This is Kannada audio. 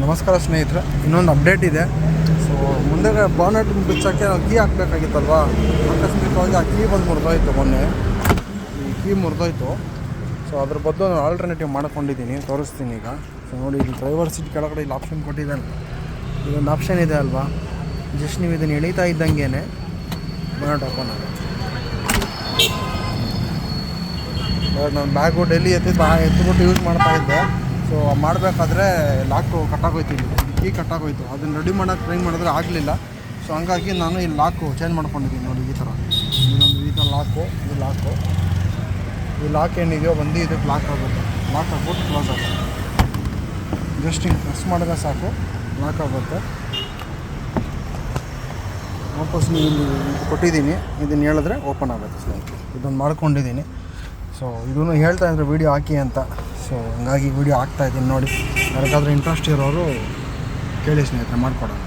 ನಮಸ್ಕಾರ ಸ್ನೇಹಿತರೆ, ಇನ್ನೊಂದು ಅಪ್ಡೇಟ್ ಇದೆ. ಸೊ ಮುಂದೆ ಬಾನೆಟ್ ಬಿಚ್ಚೋಕ್ಕೆ ನಾವು ಕೀ ಹಾಕಬೇಕಾಗಿತ್ತಲ್ವಾ? ಆಕಸ್ಮಿಕವಾಗಿ ಆ ಕೀ ಬಂದು ಮುರಿದೋಯ್ತು ಮೊನ್ನೆ. ಈ ಕೀ ಮುರಿದೋಯ್ತು. ಸೊ ಅದ್ರ ಬದಲು ನಾನು ಆಲ್ಟರ್ನೇಟಿವ್ ಮಾಡ್ಕೊಂಡಿದ್ದೀನಿ, ತೋರಿಸ್ತೀನಿ ಈಗ. ಸೊ ನೋಡಿ ಇಲ್ಲಿ ಡ್ರೈವರ್ ಸೀಟ್ ಕೆಳಗಡೆ ಇಲ್ಲಿ ಆಪ್ಷನ್ ಕೊಟ್ಟಿದ್ದಾನೆ ಇದೊಂದು ಆಪ್ಷನ್ ಇದೆ ಅಲ್ವಾ? ಜಸ್ಟ್ ನೀವು ಇದನ್ನು ಎಳೀತಾ ಇದ್ದಂಗೆ ಬಾನೆಟ್ ಓಪನ್ ಆಗುತ್ತೆ ನಾನು ಬ್ಯಾಗು ಡೈಲಿ ಎತ್ತಿದ್ದು ಎತ್ತಿಬಿಟ್ಟು ಯೂಸ್ ಮಾಡ್ತಾ ಇದ್ದೆ. ಸೊ ಮಾಡಬೇಕಾದ್ರೆ ಲಾಕು ಕಟ್ಟಾಗೋಯ್ತು ಇಲ್ಲಿ. ಕೀ ಕಟ್ಟಾಗೋಯ್ತು. ಅದನ್ನು ರೆಡಿ ಮಾಡೋಕ್ಕೆ ಟ್ರೈ ಮಾಡಿದ್ರೆ ಆಗಲಿಲ್ಲ. ಸೊ ಹಂಗಾಗಿ ನಾನು ಈ ಲಾಕು ಚೇಂಜ್ ಮಾಡ್ಕೊಂಡಿದ್ದೀನಿ ನೋಡಿ ಈ ಥರ ಇನ್ನೊಂದು ಈ ಥರ ಲಾಕು ಇದು ಲಾಕು ಈ ಲಾಕ್ ಏನಿದೆಯೋ ಬಂದು ಇದಕ್ಕೆ ಲಾಕ್ ಆಗುತ್ತೆ. ಲಾಕ್ ಆಗ್ಬಿಟ್ಟು ಕ್ಲೋಸ್ ಆಗುತ್ತೆ. ಜಸ್ಟ್ ಹಿಂಗೆ ಪ್ರೆಸ್ ಮಾಡಿದ್ರೆ ಸಾಕು ಲಾಕ್ ಆಗುತ್ತೆ. ವಾಪಸ್ ನೀವು ಕೊಟ್ಟಿದ್ದೀನಿ. ಇದನ್ನು ಹೇಳಿದ್ರೆ ಓಪನ್ ಆಗುತ್ತೆ ಸ್ನೇಹಿತರೆ. ಇದನ್ನು ಮಾಡ್ಕೊಂಡಿದ್ದೀನಿ. ಸೊ ಇದನ್ನು ಹೇಳ್ತಾ ಇದ್ರೆ ವೀಡಿಯೋ ಹಾಕಿ ಅಂತ. ಸೊ ಹಂಗಾಗಿ ವೀಡಿಯೋ ಆಗ್ತಾ ಇದ್ದೀನಿ ನೋಡಿ. ಯಾರಿಗಾದ್ರೂ ಇಂಟ್ರೆಸ್ಟ್ ಇರೋರು ಕೇಳಿ ಸ್ನೇಹಿತರೆ ಮಾಡಿಕೊಡೋಣ.